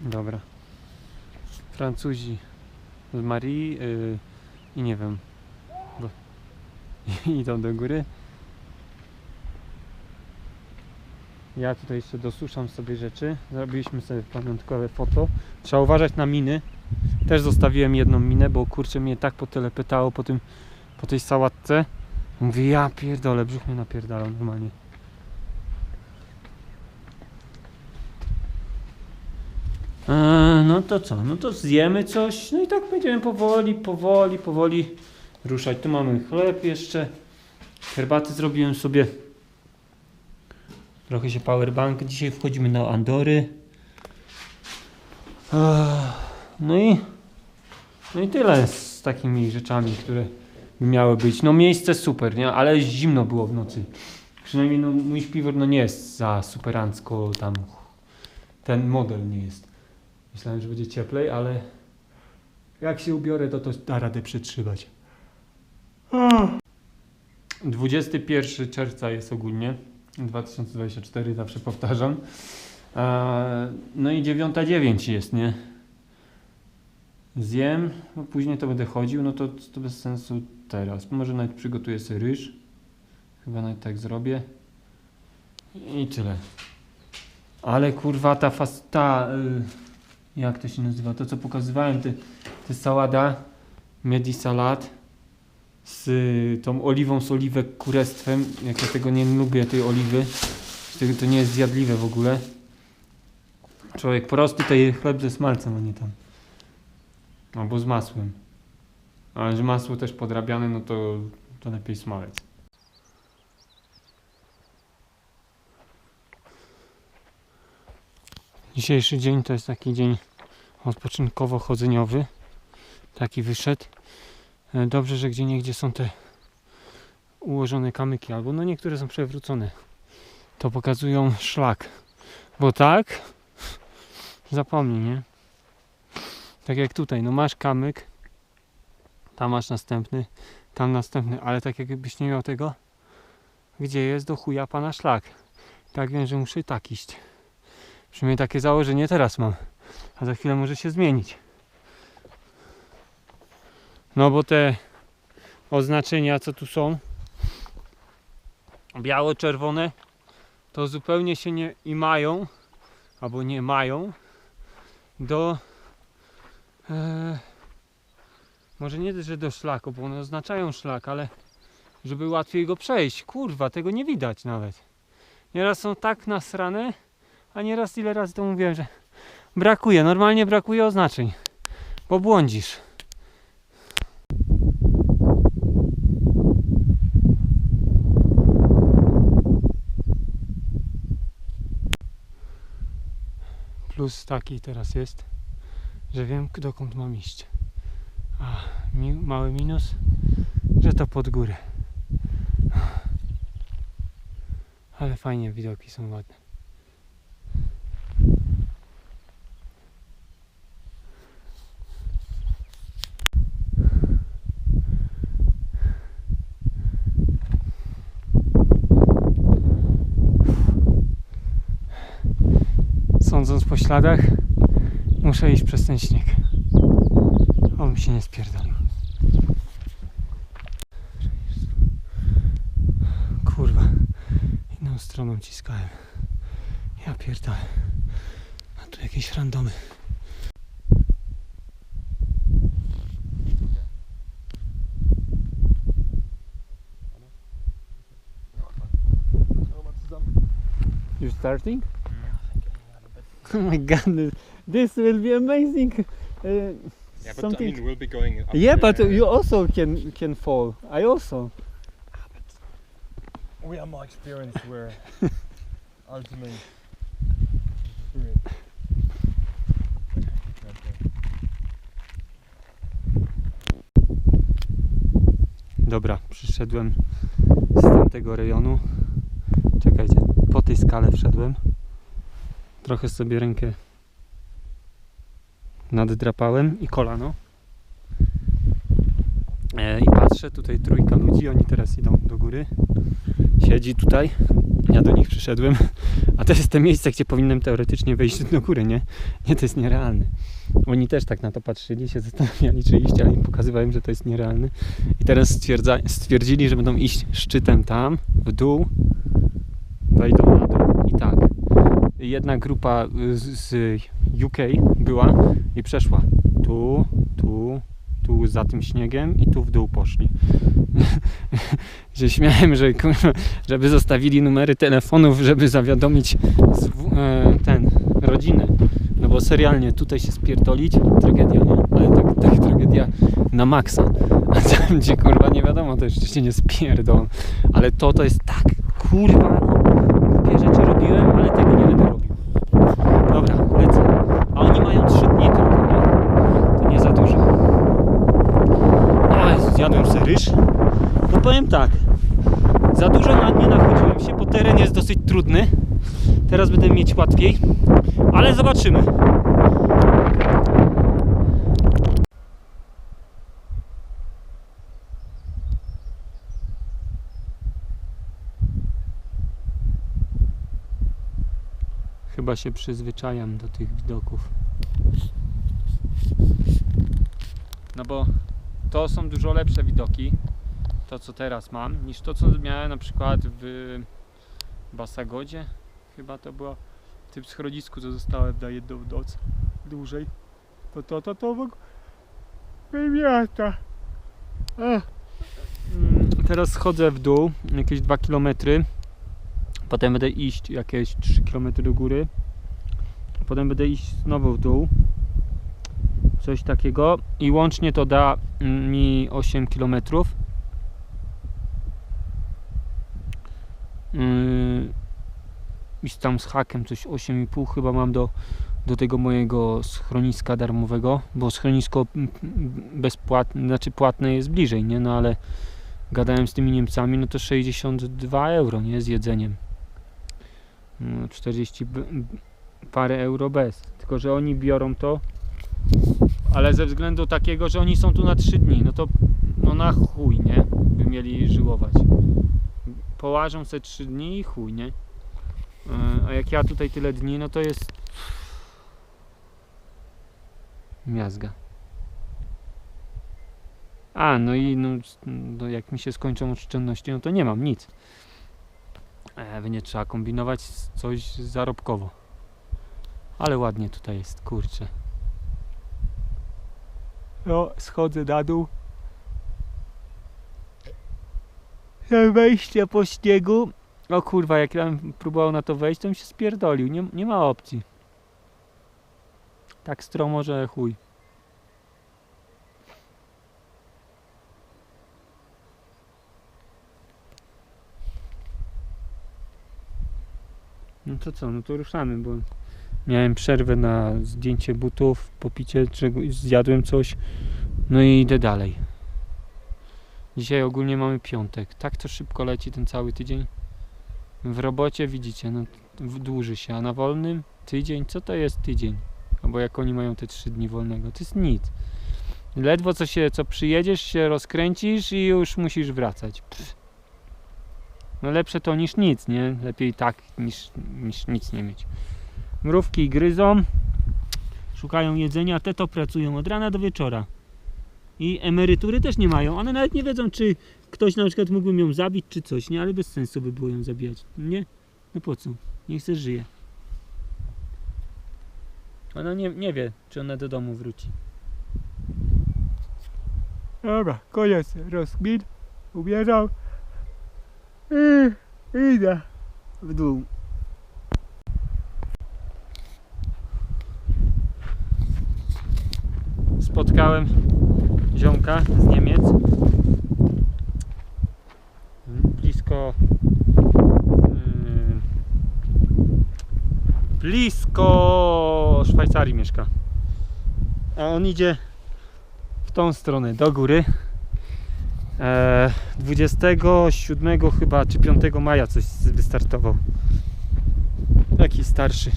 Dobra. Francuzi z Marii yy, i nie wiem. Bo, idą do góry. Ja tutaj jeszcze dosuszam sobie rzeczy. Zrobiliśmy sobie pamiątkowe foto. Trzeba uważać na miny. Też zostawiłem jedną minę, bo kurczę mnie tak potelepetało po tym, po tej sałatce. Mówię, ja pierdolę, brzuch mnie napierdalał normalnie. No to co? No to zjemy coś. No i tak będziemy powoli, powoli, powoli ruszać. Tu mamy chleb jeszcze. Herbaty zrobiłem sobie. Trochę się powerbank. Dzisiaj wchodzimy na Andory. No i no i tyle z takimi rzeczami, które miały być. No miejsce super, nie? Ale zimno było w nocy. Przynajmniej no, mój śpiwór no nie jest za superancko tam. Ten model nie jest. Myślałem, że będzie cieplej, ale jak się ubiorę, to to da radę przetrzymać. 21 czerwca jest ogólnie. 2024 zawsze powtarzam. A, No i 9.09 jest, nie? Zjem, bo później to będę chodził, no to, to bez sensu teraz. Może nawet przygotuję sobie ryż. Chyba nawet tak zrobię. I tyle. Ale kurwa ta fas... ta... Jak to się nazywa? To co pokazywałem, te, te sałada, medi salad z y, tą oliwą z oliwek kurestwem. Jak ja tego nie lubię, tej oliwy. To nie jest zjadliwe w ogóle. Człowiek prosty to je chleb ze smalcem, a nie tam. Albo z masłem. Ale że masło też podrabiane, no to, to lepiej smalec. Dzisiejszy dzień to jest taki dzień odpoczynkowo-chodzeniowy. Taki wyszedł. E, Dobrze, że gdzie niegdzie są te ułożone kamyki, albo no niektóre są przewrócone. To pokazują szlak. Bo tak, zapomnij, nie? Tak jak tutaj, no masz kamyk, tam masz następny, tam następny, ale tak jakbyś nie miał tego, gdzie jest do chuja pana szlak. Tak wiem, że muszę tak iść. Przynajmniej takie założenie teraz mam, a za chwilę może się zmienić. No bo te oznaczenia, co tu są, biało-czerwone, to zupełnie się nie i mają, albo nie mają do e, może nie, że do szlaku, bo one oznaczają szlak, ale żeby łatwiej go przejść. Kurwa, tego nie widać nawet. Nieraz są tak nasrane, a nieraz ile razy to mówiłem, że brakuje, normalnie brakuje oznaczeń, bo błądzisz. Plus taki teraz jest, że wiem dokąd mam iść. A mi, mały minus, że to pod górę. Ale fajnie widoki są ładne. Po śladach, muszę iść przez ten śnieg. On się nie spierdolił. Kurwa, inną stroną ciskałem. Ja pierdolę. A tu jakieś randomy. You're starting? Oh my god, this will be amazing. Uh, Yeah, but something. I mean, we'll be going. Up Yeah, but you also can can fall. I also. we are more experienced. We're ultimate experience. Dobra, przyszedłem z tamtego rejonu. Czekajcie, po tej skale wszedłem. Trochę sobie rękę naddrapałem i kolano. E, I patrzę, tutaj trójka ludzi, oni teraz idą do góry. Siedzi tutaj. Ja do nich przyszedłem, a to jest te miejsce, gdzie powinienem teoretycznie wejść do góry, nie? Nie, to jest nierealne. Oni też tak na to patrzyli, się zastanawiali, czy iść, ale im pokazywałem, że to jest nierealne. I teraz stwierdzili, że będą iść szczytem tam, w dół, wejdą na dół i tak. Jedna grupa z, UK była i przeszła tu, tu, tu za tym śniegiem i tu w dół poszli. się śmiałem, że żeby zostawili numery telefonów, żeby zawiadomić e, ten, rodzinę. No bo serialnie tutaj się spierdolić, tragedia, nie? Ale tak, tak tragedia na maksa. A tam gdzie kurwa nie wiadomo, to jeszcze się nie spierdolą. Ale to to jest tak, kurwa, no, głupie rzeczy robiłem, ale tego nie będę robił. Dobra, lecę. A oni mają trzy dni tylko, nie? To nie za dużo. O, zjadłem sobie ryż. No powiem tak, za dużo na nie nachodziłem się, bo teren jest dosyć trudny. Teraz będę mieć łatwiej, ale zobaczymy. Chyba się przyzwyczajam do tych widoków. No bo to są dużo lepsze widoki, to co teraz mam, niż to co miałem na przykład w Basagodzie. Chyba to było w tym schronisku, co zostałem na jedną noc dłużej. To to to to ogóle wymiata. Mm, Teraz schodzę w dół jakieś 2 km. Potem będę iść jakieś 3 km do góry. Potem będę iść znowu w dół. Coś takiego. I łącznie to da mi 8 km. Yy, tam z hakiem coś 8,5 chyba mam do, do tego mojego schroniska darmowego, bo schronisko bezpłatne, znaczy płatne jest bliżej, nie? No ale gadałem z tymi Niemcami, no to 62 euro, nie? Z jedzeniem. No, 40 b- b- parę euro bez. Tylko, że oni biorą to, ale ze względu takiego, że oni są tu na 3 dni, no to no na chuj, nie? By mieli żyłować. Połażą se 3 dni i chuj, nie? Yy, A jak ja tutaj tyle dni, no to jest miazga. A, no i no, no jak mi się skończą oszczędności, no to nie mam nic. Nie trzeba kombinować coś zarobkowo. Ale ładnie tutaj jest, kurczę. No, schodzę na dół. Wejście po śniegu. O kurwa, jak ja próbował na to wejść, to bym się spierdolił. Nie, nie ma opcji. Tak stromo, że chuj. No to co, no to ruszamy, bo miałem przerwę na zdjęcie butów, popicie czegoś, zjadłem coś, no i idę dalej. Dzisiaj ogólnie mamy piątek. Tak to szybko leci ten cały tydzień. W robocie widzicie, no dłuży się, a na wolnym tydzień, co to jest tydzień? Albo jak oni mają te trzy dni wolnego, to jest nic. Ledwo co się, co przyjedziesz, się rozkręcisz i już musisz wracać. Pff. No lepsze to niż nic, nie? Lepiej tak niż, niż nic nie mieć. Mrówki gryzą, szukają jedzenia, te to pracują od rana do wieczora. I emerytury też nie mają. One nawet nie wiedzą, czy ktoś na przykład mógłby ją zabić, czy coś, nie? Ale bez sensu by było ją zabijać. Nie? No po co? Niech se żyje. Ona nie, nie wie, czy ona do domu wróci. Dobra, koniec rozkmin. Ubierzam. I idę w dół. Spotkałem ziomka z Niemiec. Blisko. Yy, blisko Szwajcarii mieszka. A on idzie w tą stronę do góry. E, 27 chyba czy 5 maja coś wystartował. Taki starszy.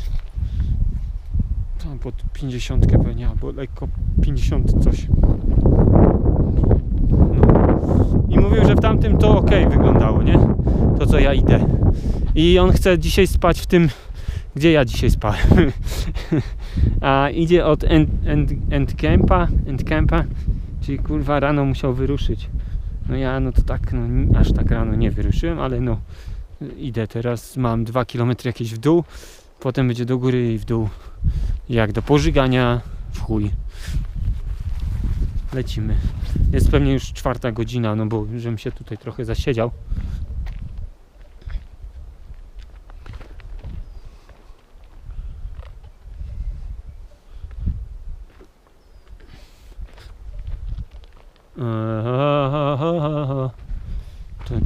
Tam pod 50 pewnie, albo lekko 50 coś. No. I mówił, że w tamtym to ok wyglądało, nie? To co ja idę. I on chce dzisiaj spać w tym, gdzie ja dzisiaj spałem. A idzie od end, end, end campa, end campa, czyli kurwa rano musiał wyruszyć. No ja no to tak, no aż tak rano nie wyruszyłem, ale no idę teraz, mam 2 km jakieś w dół, potem będzie do góry i w dół. Jak do pożygania w chuj. Lecimy. Jest pewnie już czwarta godzina, no bo żebym się tutaj trochę zasiedział. Ta,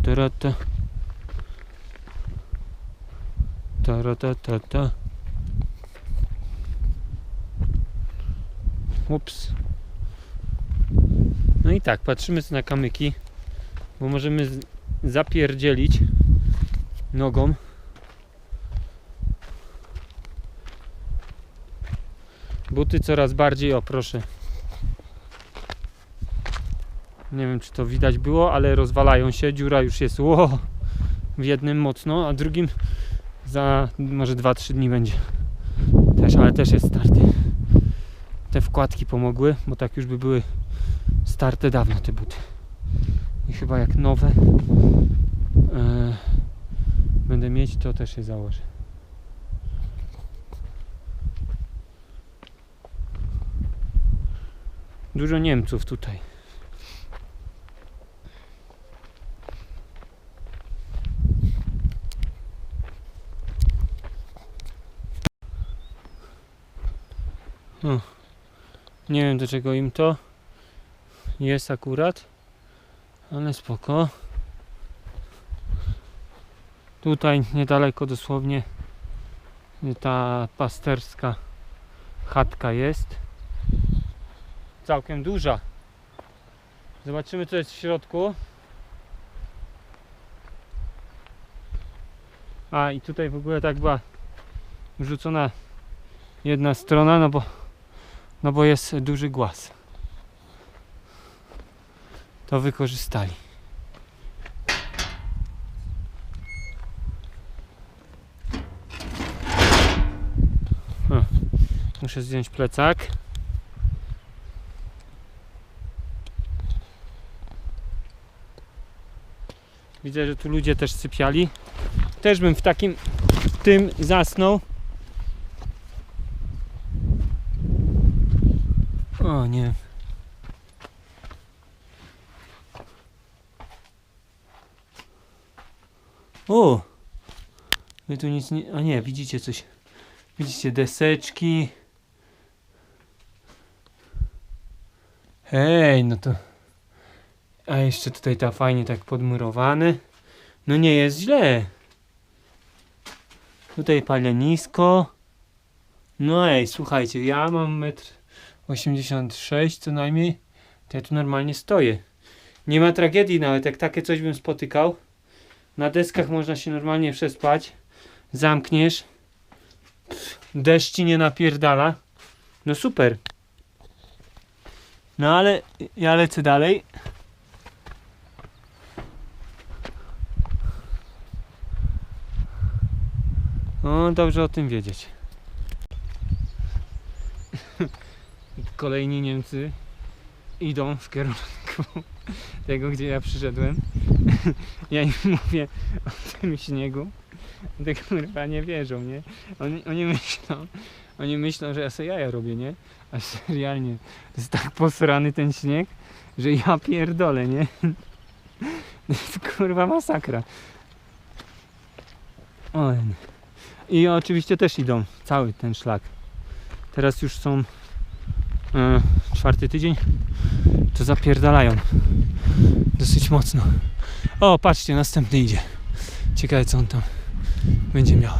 ta, ta. Ta, ra, ta, ta, ta. Ups. No i tak, patrzymy na kamyki, bo możemy zapierdzielić nogą. Buty coraz bardziej, o proszę. Nie wiem czy to widać było, ale rozwalają się, dziura już jest ło, w jednym mocno, a drugim za może 2-3 dni będzie. Też, ale też jest starty. Te wkładki pomogły, bo tak już by były starte dawno te buty. I chyba jak nowe e, będę mieć, to też je założę. Dużo Niemców tutaj. O, nie wiem do czego im to jest akurat, ale spoko. Tutaj niedaleko dosłownie ta pasterska chatka jest. Całkiem duża. Zobaczymy co jest w środku. A i tutaj w ogóle tak była wrzucona jedna strona, no bo no bo jest duży głaz. To wykorzystali. O, muszę zdjąć plecak. Widzę, że tu ludzie też sypiali. Też bym w takim tym zasnął. O nie. O! Wy tu nic nie... A nie, widzicie coś. Widzicie deseczki. Hej, no to... A jeszcze tutaj ta fajnie tak podmurowane. No nie jest źle. Tutaj palenisko. No ej, słuchajcie, ja mam metr 86 co najmniej, to ja tu normalnie stoję. Nie ma tragedii nawet, jak takie coś bym spotykał. Na deskach można się normalnie przespać. Zamkniesz. Deszcz ci nie napierdala. No super. No ale ja lecę dalej. O, dobrze o tym wiedzieć. Kolejni Niemcy idą w kierunku tego, gdzie ja przyszedłem. Ja im mówię o tym śniegu. Te kurwa nie wierzą, nie? Oni, oni myślą, oni myślą, że ja sobie jaja robię, nie? A serialnie, to jest tak posrany ten śnieg, że ja pierdolę, nie? To kurwa masakra. Oj. I oczywiście też idą cały ten szlak. Teraz już są czwarty tydzień, to zapierdalają dosyć mocno. O, patrzcie, następny idzie. Ciekawe co on tam będzie miał.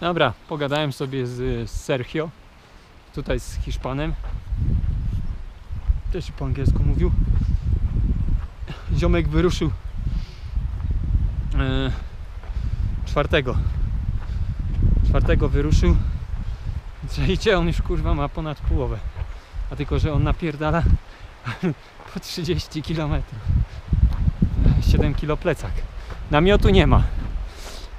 Dobra, pogadałem sobie z, z Sergio, tutaj z Hiszpanem. Też po angielsku mówił. Ziomek wyruszył e, czwartego. Czwartego wyruszył. Czajcie, on już kurwa ma ponad połowę. A tylko, że on napierdala po 30 km. 7 kg plecak. Namiotu nie ma.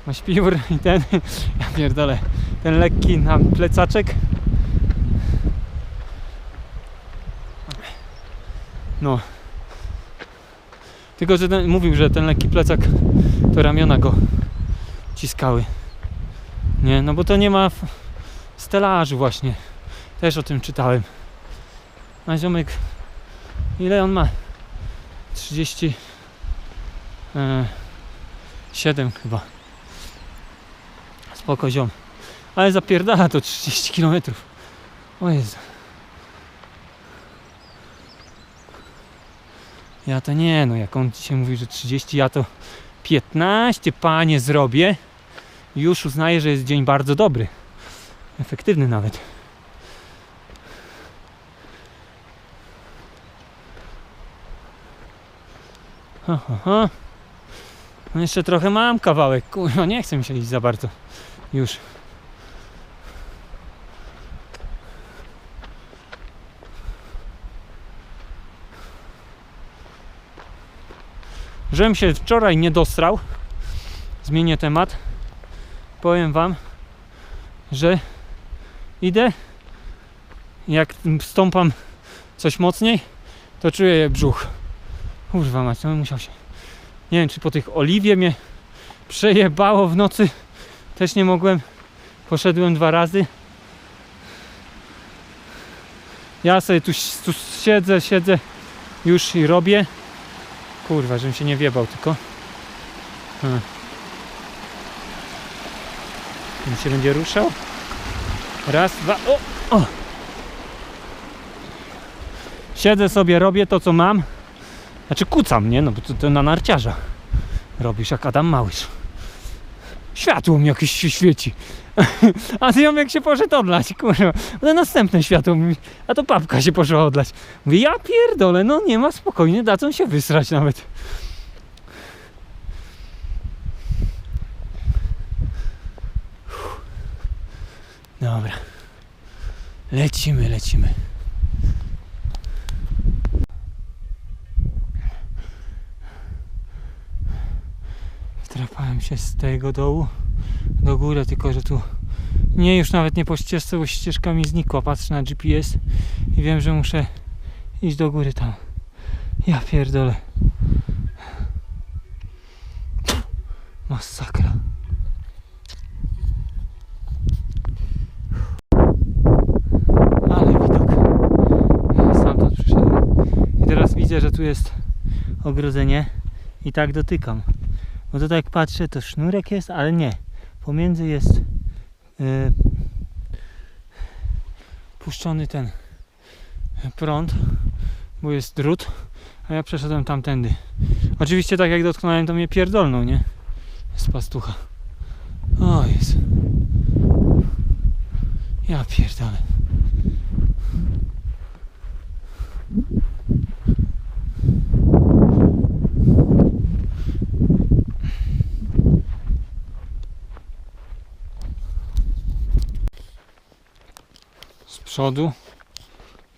Ma śpiwór i ten, ja pierdolę, ten lekki nam plecaczek. No. Tylko, że ten, mówił, że ten lekki plecak to ramiona go ciskały. Nie, no bo to nie ma stelażu właśnie. Też o tym czytałem. A ziomek, ile on ma? 30 e, 7 chyba. Spoko ziom. Ale zapierdala to 30 km. O Jezu. Ja to nie, no jak on dzisiaj mówi, że 30, ja to 15 panie zrobię. Już uznaję, że jest dzień bardzo dobry. Efektywny nawet. Ha, ha, ha. No jeszcze trochę mam kawałek, kurwa, nie chcę mi się iść za bardzo. Już. Żem się wczoraj nie dostrał. Zmienię temat. Powiem wam, że idę. Jak stąpam coś mocniej, to czuję brzuch. Kurwa mać, bym musiał się. Nie wiem, czy po tych oliwie mnie przejebało w nocy. Też nie mogłem. Poszedłem dwa razy. Ja sobie tu, tu siedzę, siedzę już i robię. Kurwa, żebym się nie wiebał tylko. Hmm. On się będzie ruszał. Raz, dwa, o, o. Siedzę sobie, robię to co mam. Znaczy kucam, nie? No bo to, to na narciarza robisz jak Adam Małysz. Światło mi jakieś się świeci. A ty ją jak się poszedł odlać, kurwa. No następne światło mi, a to papka się poszła odlać. Mówię, ja pierdolę, no nie ma spokojnie, dadzą się wysrać nawet. Dobra. Lecimy, lecimy. Wtrapałem się z tego dołu do góry, tylko że tu nie już nawet nie po ścieżce, bo ścieżka mi znikła. Patrzę na GPS i wiem, że muszę iść do góry tam. Ja pierdolę. Masakra. Ale widok. Stamtąd przyszedłem. I teraz widzę, że tu jest ogrodzenie i tak dotykam. Bo to tak jak patrzę, to sznurek jest, ale nie. Pomiędzy jest yy, puszczony ten prąd, bo jest drut, a ja przeszedłem tamtędy. Oczywiście tak jak dotknąłem, to mnie pierdolną, nie? Z pastucha. O jest. Ja pierdolę. z przodu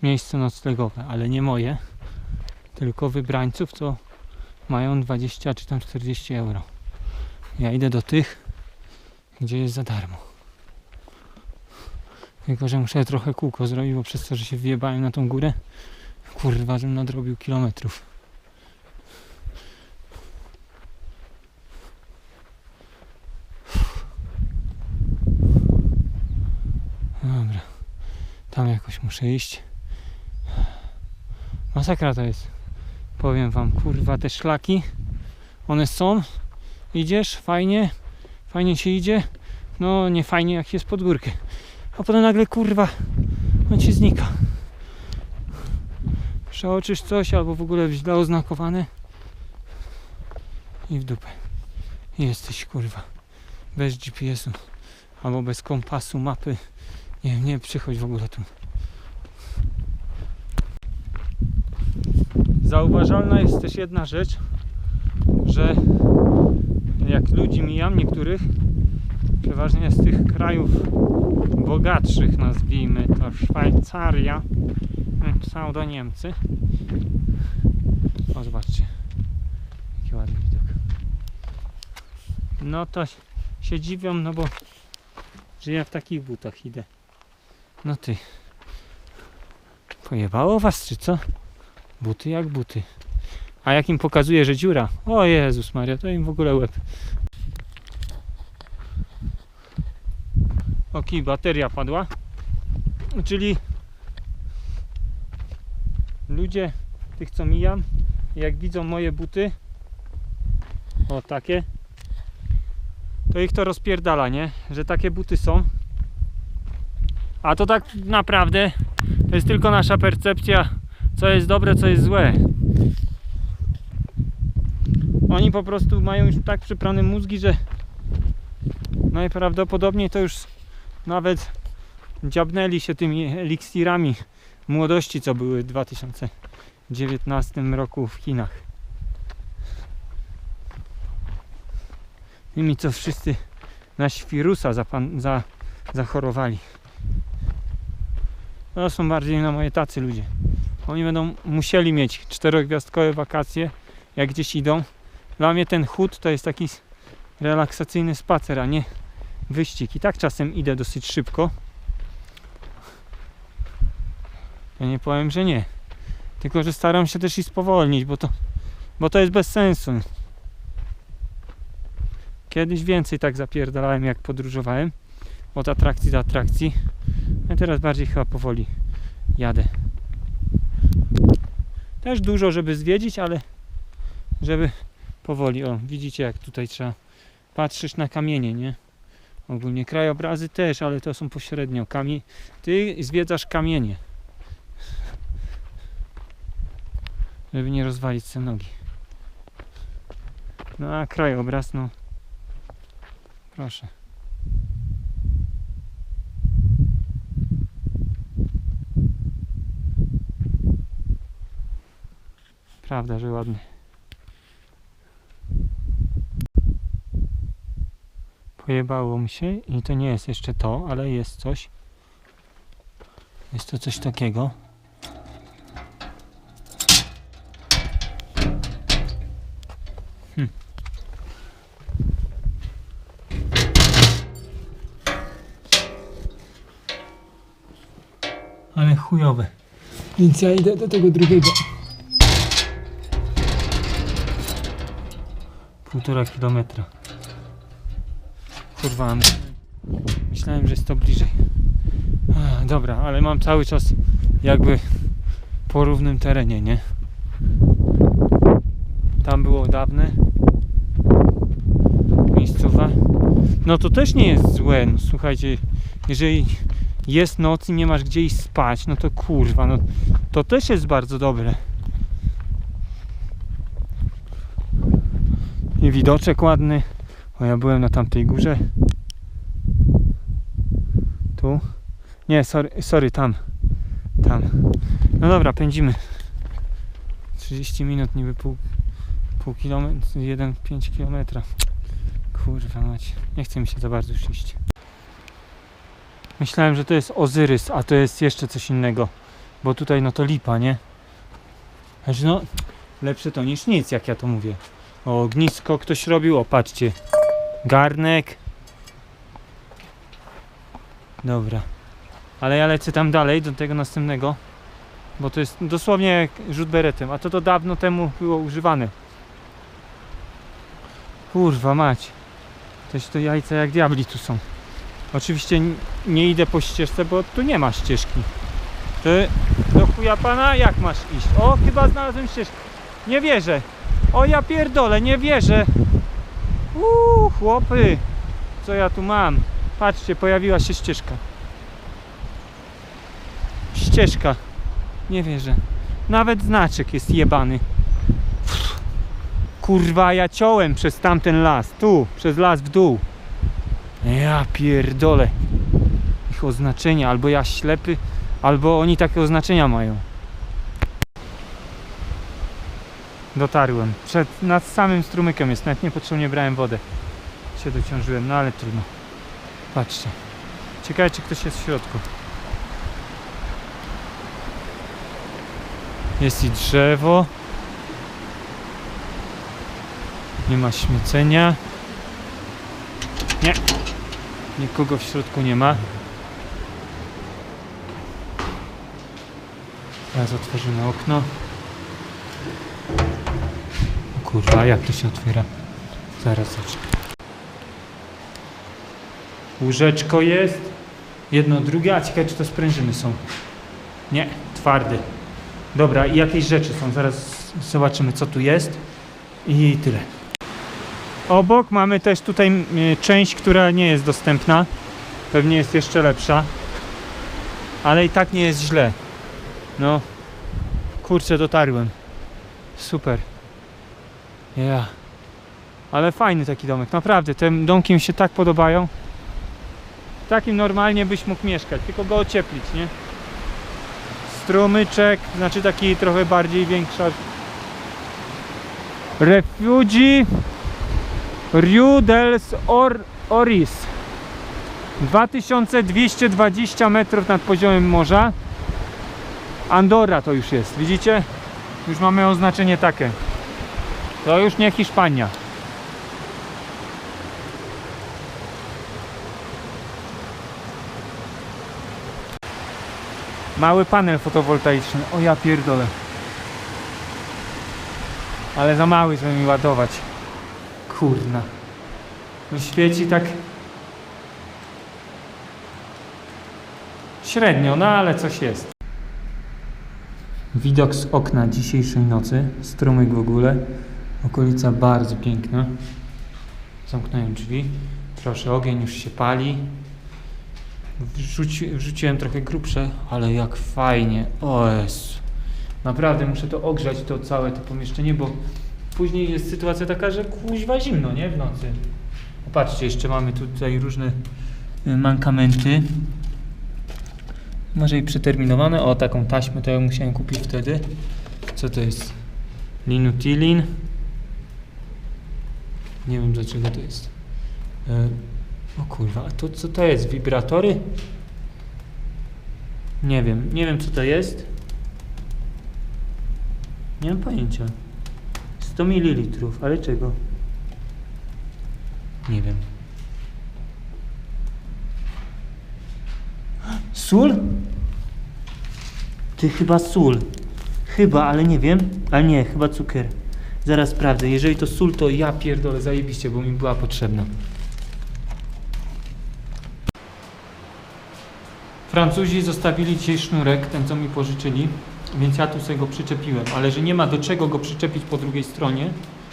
miejsce noclegowe, ale nie moje, tylko wybrańców, co mają 20 czy tam 40 euro. Ja idę do tych, gdzie jest za darmo. Tylko, że muszę trochę kółko zrobić, bo przez to, że się wjebałem na tą górę, kurwa, żebym nadrobił kilometrów. Dobra. Tam jakoś muszę iść. Masakra to jest. Powiem wam, kurwa, te szlaki, one są. Idziesz, fajnie, fajnie się idzie. No, nie fajnie jak jest pod górkę. A potem nagle, kurwa, on ci znika. Przeoczysz coś, albo w ogóle źle oznakowane. I w dupę. Jesteś, kurwa, bez GPS-u. Albo bez kompasu, mapy. Nie, nie przychodź w ogóle tu. Zauważalna jest też jedna rzecz, że jak ludzi mijam niektórych, przeważnie z tych krajów bogatszych, nazwijmy to Szwajcaria, pseudo Niemcy. O, zobaczcie. jaki ładny widok. No to się dziwią, no bo że ja w takich butach idę. No ty. Pojebało was, czy co? Buty jak buty. A jak im pokazuje, że dziura? O Jezus Maria, to im w ogóle łeb. Ok, bateria padła. Czyli ludzie, tych co mijam, jak widzą moje buty, o takie, to ich to rozpierdala, nie? Że takie buty są. A to tak naprawdę to jest tylko nasza percepcja, co jest dobre, co jest złe. Oni po prostu mają już tak przyprane mózgi, że najprawdopodobniej to już nawet dziabnęli się tymi eliksirami młodości, co były w 2019 roku w Chinach. Tymi, co wszyscy na świrusa zapan- za, zachorowali. To są bardziej na moje tacy ludzie. Oni będą musieli mieć czterogwiazdkowe wakacje, jak gdzieś idą. Dla mnie ten chód to jest taki relaksacyjny spacer, a nie wyścig. I tak czasem idę dosyć szybko. Ja nie powiem, że nie. Tylko, że staram się też i spowolnić, bo to, bo to jest bez sensu. Kiedyś więcej tak zapierdalałem, jak podróżowałem. Od atrakcji do atrakcji. A teraz bardziej chyba powoli jadę. Też dużo, żeby zwiedzić, ale żeby powoli. O, widzicie, jak tutaj trzeba patrzeć na kamienie, nie? Ogólnie krajobrazy też, ale to są pośrednio kamie. Ty zwiedzasz kamienie. Żeby nie rozwalić sobie nogi. No a krajobraz, no. Proszę. Prawda, że ładny. Pojebało mi się i to nie jest jeszcze to, ale jest coś. Jest to coś takiego. Hm. Ale chujowe. Więc ja idę do tego drugiego. Półtora kilometra. Kurwa, myślałem, że jest to bliżej. Dobra, ale mam cały czas jakby po równym terenie, nie? Tam było dawne miejscowa. No to też nie jest złe. No, słuchajcie, jeżeli jest noc i nie masz gdzie iść spać, no to kurwa, no to też jest bardzo dobre. I widoczek ładny. O, ja byłem na tamtej górze. Tu. Nie, sorry, sorry tam. Tam. No dobra, pędzimy. 30 minut, niby pół, pół kilometra, 1,5 kilometra. Kurwa mać. Nie chce mi się za bardzo iść. Myślałem, że to jest Ozyrys, a to jest jeszcze coś innego. Bo tutaj no to lipa, nie? Znaczy no, lepsze to niż nic, jak ja to mówię. O, ognisko ktoś robił, o patrzcie. Garnek. Dobra. Ale ja lecę tam dalej, do tego następnego. Bo to jest dosłownie rzut beretem, a to to dawno temu było używane. Kurwa mać. Też to jajca jak diabli tu są. Oczywiście nie idę po ścieżce, bo tu nie ma ścieżki. Ty do chuja pana jak masz iść? O, chyba znalazłem ścieżkę. Nie wierzę. O ja pierdolę, nie wierzę. Uuu, chłopy. Co ja tu mam? Patrzcie, pojawiła się ścieżka. Ścieżka. Nie wierzę. Nawet znaczek jest jebany. Kurwa, ja ciąłem przez tamten las. Tu, przez las w dół. Ja pierdolę. Ich oznaczenia, albo ja ślepy, albo oni takie oznaczenia mają. Dotarłem. Przed, nad samym strumykiem jest, nawet niepotrzebnie brałem wodę. Się dociążyłem, no ale trudno. Patrzcie. Ciekawe, czy ktoś jest w środku. Jest i drzewo. Nie ma śmiecenia. Nie. Nikogo w środku nie ma. Teraz otworzymy okno. Kurwa, jak to się otwiera? Zaraz zacznę. Łóżeczko jest. Jedno, drugie, a ciekawe czy to sprężyny są. Nie, twardy. Dobra, i jakieś rzeczy są. Zaraz zobaczymy co tu jest. I tyle. Obok mamy też tutaj część, która nie jest dostępna. Pewnie jest jeszcze lepsza. Ale i tak nie jest źle. No. Kurczę, dotarłem. Super. Ja. Ale fajny taki domek, naprawdę. Te domki mi się tak podobają. Takim normalnie byś mógł mieszkać, tylko go ocieplić, nie? Strumyczek, znaczy taki trochę bardziej większa. Refugee Rio dels Or Oris. 2220 metrów nad poziomem morza. Andorra to już jest, widzicie? Już mamy oznaczenie takie. To już nie Hiszpania. Mały panel fotowoltaiczny. O ja pierdolę. Ale za mały, żeby mi ładować. Kurna. No świeci tak średnio, no ale coś jest. Widok z okna dzisiejszej nocy, strumyk w ogóle, okolica bardzo piękna. Zamknąłem drzwi, proszę, ogień już się pali. Wrzuci, wrzuciłem trochę grubsze, ale jak fajnie, o Jezu. Naprawdę muszę to ogrzać, to całe to pomieszczenie, bo później jest sytuacja taka, że kuźwa zimno, nie? W nocy. Popatrzcie, jeszcze mamy tutaj różne y, mankamenty. Może i przeterminowane. O, taką taśmę to ja musiałem kupić wtedy. Co to jest? Linutilin. Nie wiem dlaczego to jest. E, o kurwa, a to co to jest? Wibratory? Nie wiem, nie wiem co to jest. Nie mam pojęcia. 100 ml, ale czego? Nie wiem. Sól? Ty chyba sól. Chyba, ale nie wiem. Ale nie, chyba cukier. Zaraz sprawdzę. Jeżeli to sól, to ja pierdolę zajebiście, bo mi była potrzebna. Francuzi zostawili dzisiaj sznurek, ten co mi pożyczyli, więc ja tu sobie go przyczepiłem, ale że nie ma do czego go przyczepić po drugiej stronie,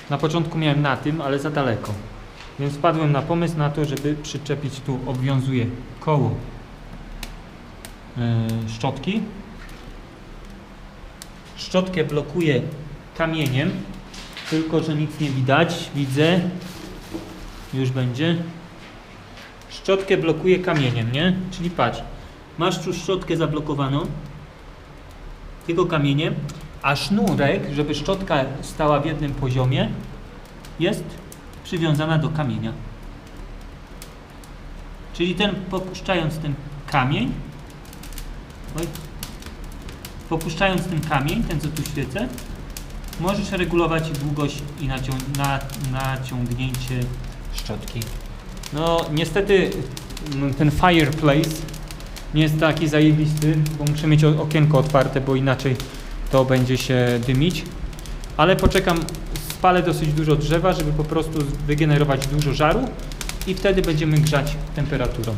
na początku miałem na tym, ale za daleko. Więc wpadłem na pomysł na to, żeby przyczepić tu, obwiązuję koło yy, szczotki. Szczotkę blokuję kamieniem, tylko że nic nie widać. Widzę, już będzie. Szczotkę blokuję kamieniem, nie? Czyli patrz, masz tu szczotkę zablokowaną, tylko kamieniem, a sznurek, żeby szczotka stała w jednym poziomie, jest przywiązana do kamienia. Czyli ten, popuszczając ten kamień, oj, popuszczając ten kamień, ten co tu świecę, możesz regulować długość i nacią- na, naciągnięcie szczotki. No niestety mm, ten fireplace nie jest taki zajebisty, bo muszę mieć okienko otwarte, bo inaczej to będzie się dymić. Ale poczekam, spalę dosyć dużo drzewa, żeby po prostu wygenerować dużo żaru i wtedy będziemy grzać temperaturą.